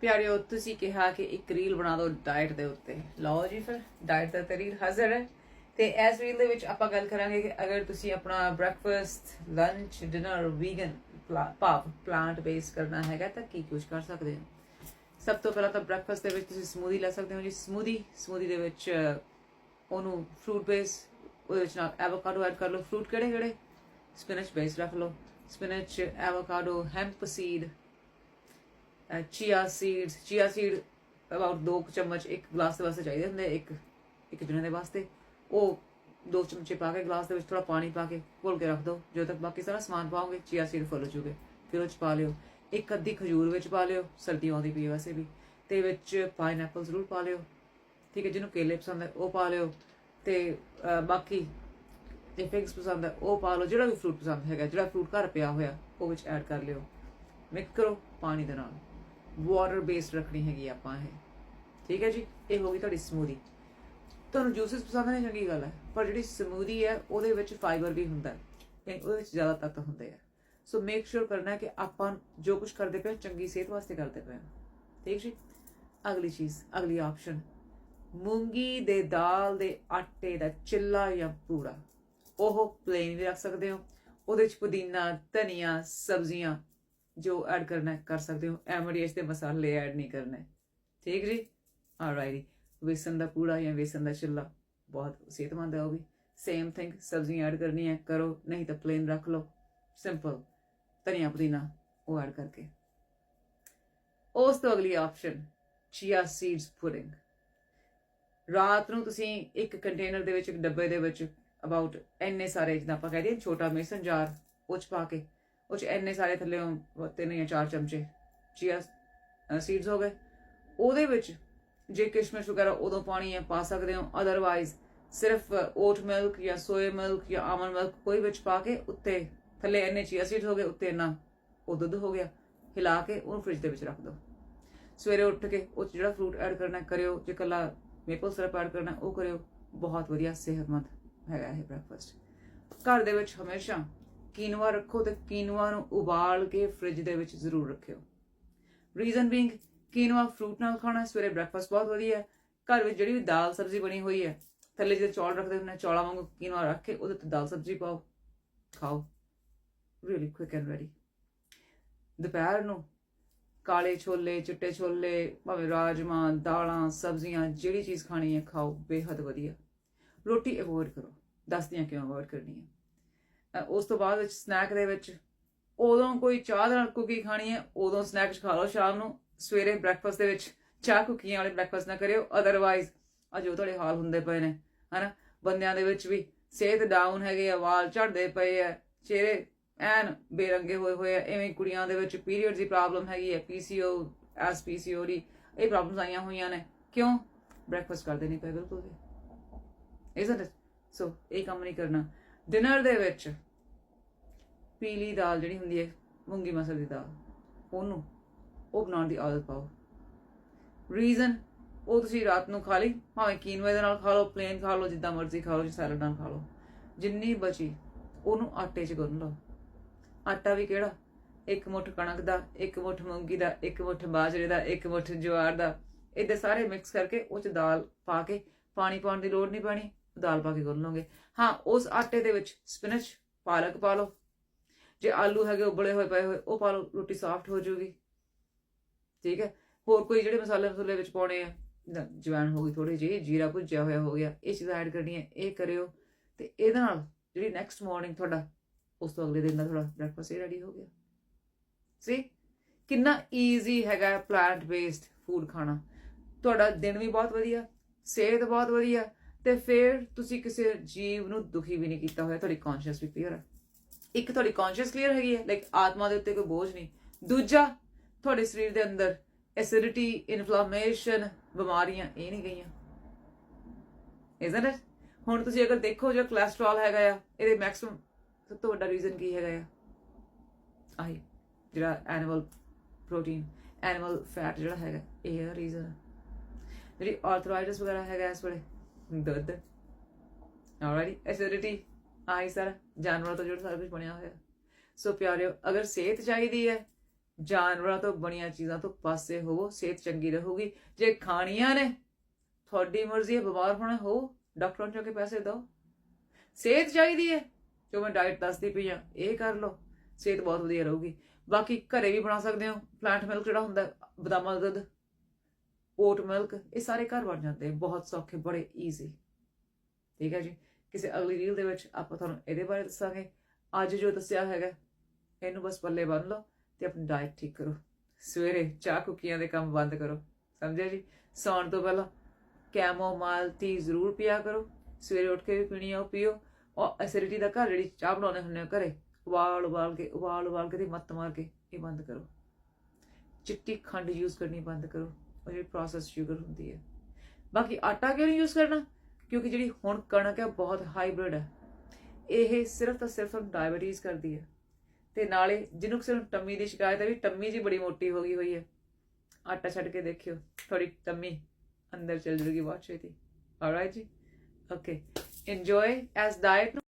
ਪਿਆਰਿਓ, ਤੁਸੀਂ ਕਿਹਾ ਕਿ ਇੱਕ ਰੀਲ ਬਣਾ ਦਿਓ ਡਾਈਟ ਦੇ ਉੱਤੇ। ਲਓ ਜੀ ਫਿਰ ਡਾਈਟ ਦਾ ਤੇ ਰੀਲ ਹਾਜ਼ਰ ਹੈ। ਤੇ ਇਸ ਰੀਲ ਦੇ ਵਿੱਚ ਆਪਾਂ ਗੱਲ ਕਰਾਂਗੇ ਕਿ ਅਗਰ ਤੁਸੀਂ ਆਪਣਾ ਬ੍ਰੈਕਫਾਸਟ ਲੰਚ ਡਿਨਰ ਵੀਗਨ ਪਾਪ ਪਲਾਂਟ ਬੇਸ ਕਰਨਾ ਹੈਗਾ, ਤਾਂ ਕੀ ਕੁਝ ਕਰ ਸਕਦੇ ਹੋ? ਸਭ ਤੋਂ ਪਹਿਲਾਂ ਤਾਂ ਬ੍ਰੈਕਫਾਸਟ ਦੇ ਵਿੱਚ ਤੁਸੀਂ ਸਮੂਦੀ ਲੈ ਸਕਦੇ ਹੋ ਜੀ। ਸਮੂਦੀ ਸਮੂਦੀ ਦੇ ਵਿੱਚ, ਉਹਨੂੰ ਫਰੂਟ ਬੇਸ ਉਹਦੇ ਵਿੱਚ ਨਾਲ ਐਵੋਕਾਡੋ ਐਡ ਕਰ ਲਓ। ਫਰੂਟ ਕਿਹੜੇ ਕਿਹੜੇ ਸਪਿਨਚ ਬੇਸ ਰੱਖ ਲਓ। Spinach avocado hemp seed chia seeds chia seed about 2 ਚਮਚ ਇੱਕ ਗਲਾਸ ਦੇ ਵਾਸਤੇ ਚਾਹੀਦੇ ਹੁੰਦੇ, ਇੱਕ ਇੱਕ ਜਣੇ ਦੇ ਵਾਸਤੇ। ਉਹ ਦੋ ਚਮਚੇ ਪਾ ਕੇ ਗਲਾਸ ਦੇ ਵਿੱਚ ਥੋੜਾ ਪਾਣੀ ਪਾ ਕੇ ਘੋਲ ਕੇ ਰੱਖ ਦਿਓ ਜਦੋਂ ਤੱਕ ਬਾਕੀ ਸਾਰਾ ਸਮਾਨ ਪਾਓਗੇ ਚੀਆ ਸੀਡ ਫੁੱਲ ਜੂਗੇ। ਫਿਰ ਉਹ ਚ ਪਾ ਲਿਓ। ਇੱਕ ਅੱਧੀ ਖਜੂਰ ਵਿੱਚ ਪਾ ਲਿਓ, ਸਰਦੀ ਆਉਂਦੀ ਪਈ ਹੈ ਵੈਸੇ ਵੀ। ਤੇ ਵਿੱਚ ਪਾਈਨਐਪਲ ਜ਼ਰੂਰ ਪਾ ਲਿਓ। ਠੀਕ ਹੈ, ਜਿਹਨੂੰ ਕੇਲੇ ਪਸੰਦ ਹੈ, ਉਹ ਪਾ ਲਿਓ। ਤੇ ਬਾਕੀ ਜੇ ਫਿਗਸ ਪਸੰਦ ਹੈ, ਉਹ ਪਾ ਲਓ। ਜਿਹੜਾ ਵੀ ਫਰੂਟ ਪਸੰਦ ਹੈਗਾ, ਜਿਹੜਾ ਫਰੂਟ ਘਰ ਪਿਆ ਹੋਇਆ, ਉਹ ਵਿੱਚ ਐਡ ਕਰ ਲਿਓ। ਮਿਕਸ ਕਰੋ ਪਾਣੀ ਦੇ ਨਾਲ। ਵਾਟਰ ਬੇਸਡ ਰੱਖਣੀ ਹੈਗੀ ਆਪਾਂ ਇਹ। ਠੀਕ ਹੈ ਜੀ? ਇਹ ਹੋ ਗਈ ਤੁਹਾਡੀ ਸਮੂਦੀ ਤੁਹਾਨੂੰ ਜੂਸਸ ਪਸੰਦ ਨੇ, ਚੰਗੀ ਗੱਲ ਹੈ। ਪਰ ਜਿਹੜੀ ਸਮੂਦੀ ਹੈ, ਉਹਦੇ ਵਿੱਚ ਫਾਈਬਰ ਵੀ ਹੁੰਦਾ ਹੈ। ਤੇ ਉਹਦੇ ਵਿੱਚ ਜ਼ਿਆਦਾ ਤੱਤ ਹੁੰਦੇ ਆ। ਸੋ ਮੇਕ ਸ਼ੋਰ ਕਰਨਾ ਕਿ ਆਪਾਂ ਜੋ ਕੁਝ ਕਰਦੇ ਪਏ ਚੰਗੀ ਸਿਹਤ ਵਾਸਤੇ ਕਰਦੇ ਪਏ ਹਾਂ। ਠੀਕ ਜੀ? ਅਗਲੀ ਚੀਜ਼, ਅਗਲੀ ਆਪਸ਼ਨ ਮੂੰਗੀ ਦੇ ਦਾਲ ਦੇ ਆਟੇ ਦਾ ਚਿੱਲਾ ਜਾਂ ਪੂੜਾ। ਉਹ ਪਲੇਨ ਵੀ ਰੱਖ ਸਕਦੇ ਹੋ। ਉਹਦੇ 'ਚ ਪੁਦੀਨਾ, ਧਨੀਆ, ਸਬਜ਼ੀਆਂ ਜੋ ਐਡ ਕਰਨਾ ਹੈ, ਕਰ ਸਕਦੇ ਹੋ। ਐਮਡੀਐਚ ਦੇ ਮਸਾਲੇ ਐਡ ਨਹੀਂ ਕਰਨੇ। ਠੀਕ ਜੀ? ਆਲਰਾਈਟੀ ਵੇਸਨ ਦਾ ਪੂੜਾ ਜਾਂ ਵੇਸਨ ਦਾ ਚਿੱਲਾ ਬਹੁਤ ਸਿਹਤਮੰਦ ਹੈ ਉਹ ਵੀ। ਸੇਮ ਥਿੰਗ ਸਬਜ਼ੀਆਂ ਐਡ ਕਰਨੀ ਹੈ ਕਰੋ ਨਹੀਂ ਤਾਂ ਪਲੇਨ ਰੱਖ ਲਓ। ਸਿੰਪਲ ਧਨੀਆ ਪੁਦੀਨਾ ਉਹ ਐਡ ਕਰਕੇ। ਉਸ ਤੋਂ ਅਗਲੀ ਆਪਸ਼ਨ ਚੀਆ ਸੀਡਸ ਪੁਡਿੰਗ ਰਾਤ ਨੂੰ ਤੁਸੀਂ ਇੱਕ ਕੰਟੇਨਰ ਦੇ ਵਿੱਚ ਇੱਕ ਡੱਬੇ ਦੇ ਵਿੱਚ ਅਬਾਊਟ ਇੰਨੇ ਸਾਰੇ ਜਿੱਦਾਂ ਆਪਾਂ ਕਹਦੇ ਛੋਟਾ ਮੇਸਨ ਜਾਰ ਉਹ 'ਚ ਪਾ ਕੇ ਉਹ 'ਚ ਇੰਨੇ ਸਾਰੇ ਥੱਲੇ ਤਿੰਨ ਜਾਂ ਚਾਰ ਚਮਚੇ ਚੀਆ ਸੀਡਸ ਹੋ ਗਏ। ਉਹਦੇ ਵਿੱਚ ਜੇ ਕਿਸ਼ਮਿਸ਼ ਵਗੈਰਾ ਉਦੋਂ ਪਾਣੀ ਹੈ ਪਾ ਸਕਦੇ ਹੋ। ਅਦਰਵਾਈਜ਼ ਸਿਰਫ ਓਟ ਮਿਲਕ ਜਾਂ ਸੋਏ ਮਿਲਕ ਜਾਂ ਆਮੰਡ ਮਿਲਕ ਕੋਈ ਵਿੱਚ ਪਾ ਕੇ ਉੱਤੇ ਥੱਲੇ ਇੰਨੇ ਚੀਆ ਸੀਡਸ ਹੋ ਗਏ, ਉੱਤੇ ਇੰਨਾ ਉਹ ਦੁੱਧ ਹੋ ਗਿਆ। ਹਿਲਾ ਕੇ ਉਹਨੂੰ ਫ੍ਰਿਜ ਦੇ ਵਿੱਚ ਰੱਖ ਦਿਓ ਸਵੇਰੇ ਉੱਠ ਕੇ ਉਹ 'ਚ ਜਿਹੜਾ ਫਰੂਟ ਐਡ ਕਰਨਾ ਕਰਿਓ, ਜੇ ਕੱਲਾ ਮੇਪਲ ਸਿਰਪ ਐਡ ਕਰਨਾ ਉਹ ਕਰਿਓ। ਬਹੁਤ ਵਧੀਆ ਸਿਹਤਮੰਦ ਹੈਗਾ ਇਹ ਬ੍ਰੈਕਫਾਸਟ ਘਰ ਦੇ ਵਿੱਚ ਹਮੇਸ਼ਾ ਕੀਨਵਾ ਰੱਖੋ ਤੇ ਕੀਨਵਾ ਨੂੰ ਉਬਾਲ ਕੇ ਫ੍ਰਿਜ ਦੇ ਵਿੱਚ ਜ਼ਰੂਰ ਰੱਖਿਓ। ਰੀਜ਼ਨ ਬੀਇੰਗ ਕੀਨਵਾ ਫਰੂਟ ਨਾਲ ਖਾਣਾ ਸਵੇਰੇ ਬ੍ਰੈਕਫਾਸਟ ਬਹੁਤ ਵਧੀਆ ਹੈ। ਘਰ ਵਿੱਚ ਜਿਹੜੀ ਵੀ ਦਾਲ ਸਬਜ਼ੀ ਬਣੀ ਹੋਈ ਹੈ, ਥੱਲੇ ਜਿਹੜੇ ਚੌਲ ਰੱਖਦੇ ਹੁੰਦੇ ਨੇ, ਚੌਲਾਂ ਵਾਂਗੂ ਕੀਨਵਾ ਰੱਖ ਕੇ ਉਹਦੇ ਤੇ ਦਾਲ ਸਬਜ਼ੀ ਪਾਓ, ਖਾਓ ਰੀਲੀ ਕੁਇਕ ਐਂਡ ਰੈਡੀ ਦੁਪਹਿਰ ਨੂੰ ਕਾਲੇ ਛੋਲੇ, ਚਿੱਟੇ ਛੋਲੇ, ਭਾਵੇਂ ਰਾਜਮਾ ਦਾਲਾਂ, ਸਬਜ਼ੀਆਂ, ਜਿਹੜੀ ਚੀਜ਼ ਖਾਣੀ ਹੈ, ਖਾਓ, ਬੇਹੱਦ ਵਧੀਆ। ਰੋਟੀ ਅਵੋਇਡ ਕਰੋ ਦੱਸਦੀਆਂ ਕਿਉਂ ਅਵੋਇਡ ਕਰਨੀ ਹੈ। ਉਸ ਤੋਂ ਬਾਅਦ ਵਿੱਚ ਸਨੈਕ ਦੇ ਵਿੱਚ ਉਦੋਂ ਕੋਈ ਚਾਹ ਨਾਲ ਕੁਕੀ ਖਾਣੀ ਹੈ, ਉਦੋਂ ਸਨੈਕਸ ਖਾ ਲਓ ਸ਼ਾਮ ਨੂੰ। ਸਵੇਰੇ ਬ੍ਰੈਕਫਾਸਟ ਦੇ ਵਿੱਚ ਚਾਹ ਕੁਕੀਆਂ ਵਾਲੇ ਬ੍ਰੈਕਫਾਸਟ ਨਾ ਕਰਿਓ ਅਦਰਵਾਈਜ਼ ਅੱਜ ਉਹ ਤੁਹਾਡੇ ਹਾਲ ਹੁੰਦੇ ਪਏ ਨੇ, ਹਨਾ? ਬੰਦਿਆਂ ਦੇ ਵਿੱਚ ਵੀ ਸਿਹਤ ਡਾਊਨ ਹੈਗੇ ਆ, ਵਾਲ ਝੜਦੇ ਪਏ ਆ, ਚਿਹਰੇ ਐਨ ਬੇਰੰਗੇ ਹੋਏ ਹੋਏ ਆ ਐਵੇਂ ਕੁੜੀਆਂ ਦੇ ਵਿੱਚ ਪੀਰੀਅਡ ਦੀ ਪ੍ਰੋਬਲਮ ਹੈਗੀ ਹੈ ਪੀਸੀਓ ਐਸ ਪੀਸੀਓਡੀ ਇਹ ਪ੍ਰੋਬਲਮਸ ਆਈਆਂ ਹੋਈਆਂ ਨੇ। ਕਿਉਂ? ਬ੍ਰੈਕਫਾਸਟ ਕਰਦੇ ਨਹੀਂ ਪਏ ਬਿਲਕੁਲ ਵੀ। ਇਜ਼ਨਟ ਸੋ ਇਹ ਕੰਮ ਨਹੀਂ ਕਰਨਾ। ਡਿਨਰ ਦੇ ਵਿੱਚ ਪੀਲੀ ਦਾਲ ਜਿਹੜੀ ਹੁੰਦੀ ਹੈ, ਮੂੰਗੀ ਮਸਰ ਦੀ ਦਾਲ, ਉਹਨੂੰ ਉਹ ਬਣਾਉਣ ਦੀ ਆਦਤ ਪਾਓ। ਰੀਜ਼ਨ ਉਹ ਤੁਸੀਂ ਰਾਤ ਨੂੰ ਖਾ ਲਈ, ਭਾਵੇਂ ਕੀਨਵੇ ਦੇ ਨਾਲ ਖਾ ਲਓ ਪਲੇਨ ਖਾ ਲਓ, ਜਿੱਦਾਂ ਮਰਜ਼ੀ ਖਾ ਲਓ ਸੈਲਡ ਨਾਲ ਖਾ ਲਓ। ਜਿੰਨੀ ਬਚੀ, ਉਹਨੂੰ ਆਟੇ 'ਚ ਗੁੰਨ ਲਓ। ਆਟਾ ਵੀ ਕਿਹੜਾ? ਇੱਕ ਮੁੱਠ ਕਣਕ ਦਾ, ਇੱਕ ਮੁੱਠ ਮੂੰਗੀ ਦਾ, ਇੱਕ ਮੁੱਠ ਬਾਜਰੇ ਦਾ, ਇੱਕ ਮੁੱਠ ਜਵਾਰ ਦਾ। ਇਹਦੇ ਸਾਰੇ ਮਿਕਸ ਕਰਕੇ ਉਹ 'ਚ ਦਾਲ ਪਾ ਕੇ, ਪਾਣੀ ਪਾਉਣ ਦੀ ਲੋੜ ਨਹੀਂ ਪੈਣੀ। ਦਾਲ ਪਾ ਕੇ ਗੁੰਨ ਹਾਂ, ਉਸ ਆਟੇ ਦੇ ਵਿੱਚ ਸਪਿਨਚ, ਪਾਲਕ ਪਾ ਲਓ। ਜੇ ਆਲੂ ਹੈਗੇ ਉਬਲੇ ਹੋਏ ਪਏ ਹੋਏ, ਉਹ ਪਾ ਲਓ, ਰੋਟੀ ਸਾਫਟ ਹੋ ਜਾਊਗੀ। ਠੀਕ ਹੈ? ਹੋਰ ਕੋਈ ਜਿਹੜੇ ਮਸਾਲੇ ਮਸੂਲੇ ਵਿੱਚ ਪਾਉਣੇ ਆ, ਜਿੱਦਾਂ ਹੋ ਗਈ ਥੋੜੀ ਜਿਹੀ, ਜੀਰਾ ਭੁੱਜਿਆ ਹੋਇਆ ਹੋ ਗਿਆ, ਇਹ ਚੀਜ਼ਾਂ ਐਡ ਕਰਨੀਆਂ, ਇਹ ਕਰਿਓ। ਤੇ ਇਹਦੇ ਨਾਲ ਜਿਹੜੀ ਨੈਕਸਟ ਮਾਰਨਿੰਗ ਤੁਹਾਡਾ, ਉਸ ਤੋਂ ਅਗਲੇ ਦਿਨ ਦਾ ਤੁਹਾਡਾ ਬ੍ਰੈਕਫਾਸਟ ਹੀ ਰੈਡੀ ਹੋ ਗਿਆ। ਸੀ ਕਿੰਨਾ ਈਜ਼ੀ ਹੈਗਾ ਪਲਾਂਟ ਬੇਸਡ ਫੂਡ ਖਾਣਾ। ਤੁਹਾਡਾ ਦਿਨ ਵੀ ਬਹੁਤ ਵਧੀਆ, ਸਿਹਤ ਬਹੁਤ ਵਧੀਆ ਤੇ ਫਿਰ ਤੁਸੀਂ ਕਿਸੇ ਜੀਵ ਨੂੰ ਦੁਖੀ ਵੀ ਨਹੀਂ ਕੀਤਾ ਹੋਇਆ, ਤੁਹਾਡੀ ਕੌਨਸ਼ੀਅਸ ਵੀ ਕਲੀਅਰ ਹੈ ਇੱਕ ਤੁਹਾਡੀ ਕੌਨਸ਼ੀਅਸ ਕਲੀਅਰ ਹੈਗੀ ਹੈ ਲਾਈਕ ਆਤਮਾ ਦੇ ਉੱਤੇ ਕੋਈ ਬੋਝ ਨਹੀਂ। ਦੂਜਾ, ਤੁਹਾਡੇ ਸਰੀਰ ਦੇ ਅੰਦਰ ਐਸਿਡਿਟੀ ਇਨਫਲੇਮੇਸ਼ਨ ਬਿਮਾਰੀਆਂ, ਇਹ ਨਹੀਂ ਗਈਆਂ। ਇਜ਼ਨਟ ਇਟ ਹੁਣ ਤੁਸੀਂ ਅਗਰ ਦੇਖੋ ਜੋ ਕੋਲੇਸਟ੍ਰੋਲ ਹੈਗਾ ਆ, ਇਹਦੇ ਮੈਕਸਿਮਮ ਸਭ ਤੋਂ ਵੱਡਾ ਰੀਜ਼ਨ ਕੀ ਹੈਗਾ ਆ? ਆਹੀ, ਜਿਹੜਾ ਐਨੀਮਲ ਪ੍ਰੋਟੀਨ ਐਨੀਮਲ ਫੈਟ ਜਿਹੜਾ ਹੈਗਾ, ਇਹ ਰੀਜ਼ਨ ਜਿਹੜੀ ਆਰਥਰਾਈਟਿਸ ਵਗੈਰਾ ਹੈਗਾ ਇਸ ਵੇਲੇ ਦੁੱਧ ਆਲਰਾਡੀ ਐਸਿਡਿਟੀ ਆਹੀ ਸਾਰਾ। ਜਾਨਵਰਾਂ ਤੋਂ ਜਿਹੜਾ ਸਾਰਾ ਕੁਝ ਬਣਿਆ ਹੋਇਆ। ਸੋ ਪਿਆਰਿਓ, ਅਗਰ ਸਿਹਤ ਚਾਹੀਦੀ ਹੈ, ਜਾਨਵਰਾਂ ਤੋਂ ਬਣੀਆਂ ਚੀਜ਼ਾਂ ਤੋਂ ਪਾਸੇ ਹੋਵੋ, ਸਿਹਤ ਚੰਗੀ ਰਹੂਗੀ। ਜੇ ਖਾਣੀਆਂ ਨੇ, ਤੁਹਾਡੀ ਮਰਜ਼ੀ ਹੈ, ਬਿਮਾਰ ਹੋਣਾ ਹੋ ਡਾਕਟਰਾਂ ਚੋਂ ਕੇ ਪੈਸੇ ਦਿਓ। ਸਿਹਤ ਚਾਹੀਦੀ ਹੈ, ਜੋ ਮੈਂ ਡਾਈਟ ਦੱਸਦੀ ਪਈ ਆ ਇਹ ਕਰ ਲਓ। ਸਿਹਤ ਬਹੁਤ ਵਧੀਆ ਰਹੂਗੀ। ਬਾਕੀ ਘਰੇ ਵੀ ਬਣਾ ਸਕਦੇ ਹੋ ਪਲਾਂਟ ਮਿਲਕ ਜਿਹੜਾ ਹੁੰਦਾ, ਬਦਾਮਾਂ ਦਾ ਦੁੱਧ। ਓਟ ਮਿਲਕ ਇਹ ਸਾਰੇ ਘਰ ਬਣ ਜਾਂਦੇ, ਬਹੁਤ ਸੌਖੇ, ਬੜੇ ਈਜ਼ੀ ਠੀਕ ਹੈ ਜੀ? ਕਿਸੇ ਅਗਲੀ ਰੀਲ ਦੇ ਵਿੱਚ ਆਪਾਂ ਤੁਹਾਨੂੰ ਇਹਦੇ ਬਾਰੇ ਦੱਸਾਂਗੇ। ਅੱਜ ਜੋ ਦੱਸਿਆ ਹੈਗਾ, ਇਹਨੂੰ ਬਸ ਪੱਲੇ ਬੰਨ ਲਓ ਤੇ ਆਪਣੀ ਡਾਈਟ ਠੀਕ ਕਰੋ। ਸਵੇਰੇ ਚਾਹ ਕੁੱਕੀਆਂ ਦੇ ਕੰਮ ਬੰਦ ਕਰੋ। ਸਮਝਿਆ ਜੀ? ਸੌਣ ਤੋਂ ਪਹਿਲਾਂ ਕੈਮੋਮਾਈਲ ਟੀ ਜ਼ਰੂਰ ਪੀਆ ਕਰੋ। ਸਵੇਰੇ ਉੱਠ ਕੇ ਵੀ ਪੀਣੀ ਆ, ਉਹ ਪੀਓ। ਔਰ ਐਸਿਡਿਟੀ ਦਾ ਘਰ ਜਿਹੜੀ ਚਾਹ ਬਣਾਉਂਦੇ ਹੁੰਦੇ ਆ ਘਰੇ, ਉਬਾਲ ਉਬਾਲ ਕੇ, ਉਬਾਲ ਉਬਾਲ ਕੇ ਤੇ ਮੱਤ ਮਾਰ ਕੇ ਇਹ ਬੰਦ ਕਰੋ। ਚਿੱਟੀ ਖੰਡ ਯੂਜ਼ ਕਰਨੀ ਬੰਦ ਕਰੋ। ਉਹ ਜਿਹੜੀ ਪ੍ਰੋਸੈਸ ਸ਼ੂਗਰ ਹੁੰਦੀ ਹੈ। ਬਾਕੀ ਆਟਾ ਕਿਉਂ ਨਹੀਂ ਯੂਜ਼ ਕਰਨਾ? ਕਿਉਂਕਿ ਜਿਹੜੀ ਹੁਣ ਕਣਕ ਹੈ ਬਹੁਤ ਹਾਈਬ੍ਰਿਡ ਹੈ। ਇਹ ਸਿਰਫ ਤਾਂ ਸਿਰਫ ਡਾਇਬੀਟੀਜ਼ ਕਰਦੀ ਹੈ। ਤੇ ਨਾਲੇ ਜਿਹਨੂੰ ਕਿਸੇ ਨੂੰ ਟੰਮੀ ਦੀ ਸ਼ਿਕਾਇਤ ਹੈ ਵੀ ਟੰਮੀ ਜੀ ਬੜੀ ਮੋਟੀ ਹੋ ਗਈ ਹੋਈ ਹੈ, ਆਟਾ ਛੱਡ ਕੇ ਦੇਖਿਓ ਥੋੜੀ ਟੰਮੀ ਅੰਦਰ ਚਲ ਜੂਗੀ ਬਹੁਤ ਛੇਤੀ। ਆਲਰਾਈਟ ਜੀ? Okay enjoy as diet